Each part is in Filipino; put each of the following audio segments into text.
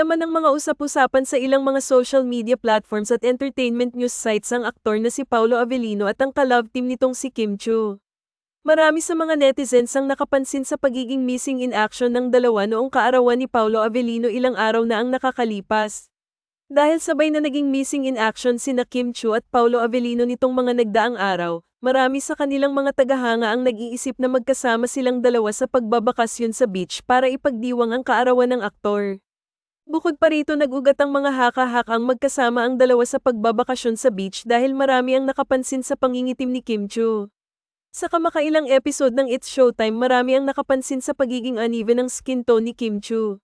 naman ng mga usap-usapan sa ilang mga social media platforms at entertainment news sites ang aktor na si Paulo Avellino at ang ka-love team nitong si Kim Chu. Marami sa mga netizens ang nakapansin sa pagiging missing in action ng dalawa noong kaarawan ni Paulo Avellino ilang araw na ang nakakalipas. Dahil sabay na naging missing in action sina Kim Chu at Paulo Avellino nitong mga nagdaang araw, marami sa kanilang mga tagahanga ang nag-iisip na magkasama silang dalawa sa pagbabakasyon sa beach para ipagdiwang ang kaarawan ng aktor. Bukod pa rito nag-ugat ang mga haka-hakang magkasama ang dalawa sa pagbabakasyon sa beach dahil marami ang nakapansin sa pangingitim ni Kim Chu. Sa kamakailang episode ng It's Showtime marami ang nakapansin sa pagiging uneven ng skin tone ni Kim Chu.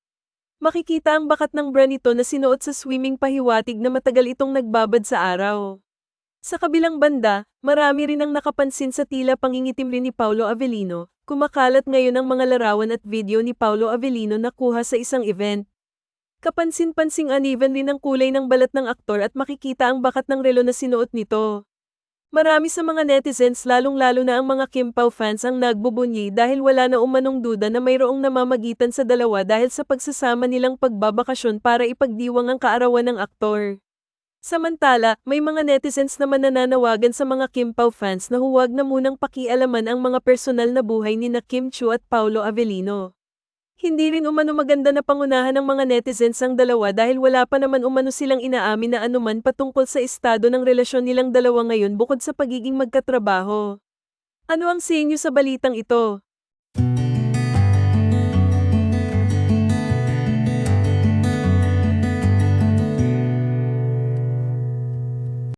Makikita ang bakat ng bra nito na sinuot sa swimming pahiwatig na matagal itong nagbabad sa araw. Sa kabilang banda, marami rin ang nakapansin sa tila pangingitim rin ni Paulo Avellino, kumakalat ngayon ang mga larawan at video ni Paulo Avellino na kuha sa isang event. Kapansin-pansing uneven rin ang kulay ng balat ng aktor at makikita ang bakat ng relo na sinuot nito. Marami sa mga netizens lalong-lalo na ang mga Kim Pao fans ang nagbubunyi dahil wala na umanong duda na mayroong namamagitan sa dalawa dahil sa pagsasama nilang pagbabakasyon para ipagdiwang ang kaarawan ng aktor. Samantala, may mga netizens naman na nananawagan sa mga Kim Pao fans na huwag na munang pakialaman ang mga personal na buhay ni na Kim Chu at Paulo Avellino. Hindi rin umano maganda na pangunahan ng mga netizens ang dalawa dahil wala pa naman umano silang inaamin na anuman patungkol sa estado ng relasyon nilang dalawa ngayon bukod sa pagiging magkatrabaho. Ano ang sa inyo sa balitang ito?